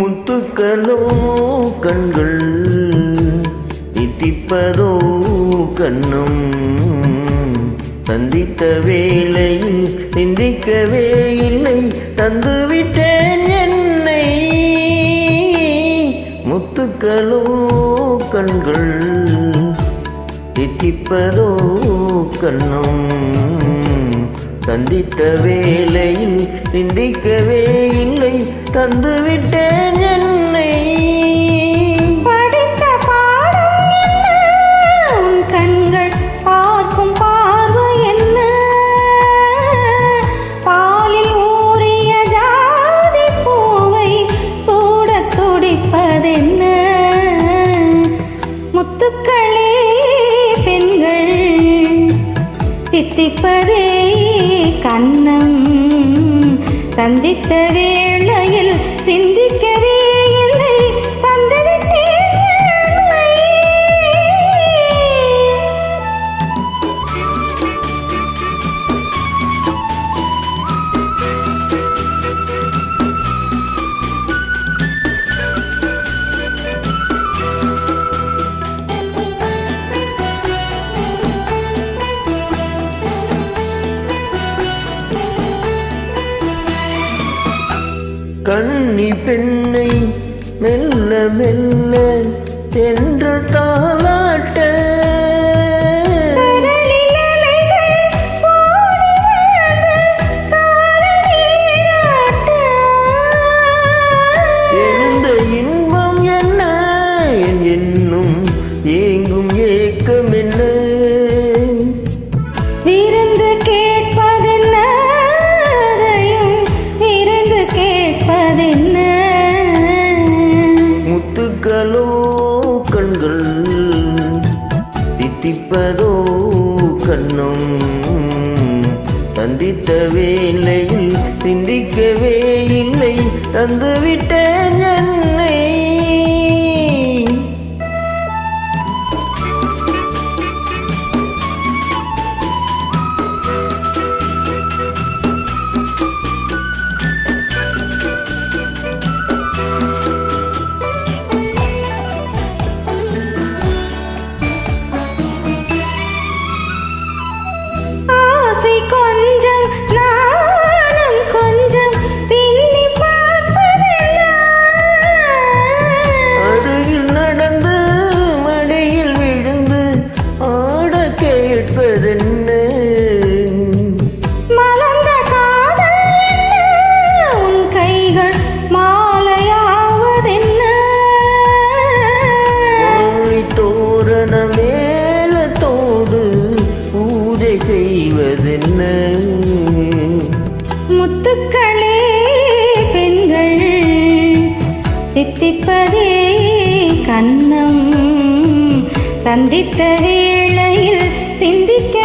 முத்துக்களோ கண்கள் தித்திப்பதோ கண்ணும். சந்தித்த வேலையில் சிந்திக்கவே இல்லை தந்துவிட்டேன் என்னை. முத்துக்களோ கண்கள் தித்திப்பதோ கண்ணும். சந்தித்த வேலையில் சிந்திக்கவே இல்லை தந்துவிட்டேன் என்னை. படித்த பாடம் என்ன? உன் கண்கள் பார்க்கும் பார்வை என்ன? பாலில் ஊறிய ஜாதி பூவை சூட துடிப்பதென்ன? முத்துக்களே பெண்கள் தித்திப்பதே கண்ணம். சந்தித்த வேளையில் சிந்திக்கவே இல்லை கண்ணி பெண்ணை மெல்ல மெல்ல சென்று தாளா தித்திப்பதோ கண்ணும்? சந்தித்த வேலையில் சிந்திக்கவே இல்லை தந்துவிட்டேன். தித்திப்பதே கண்ணம். சந்தித்த வேளையில் சிந்திக்க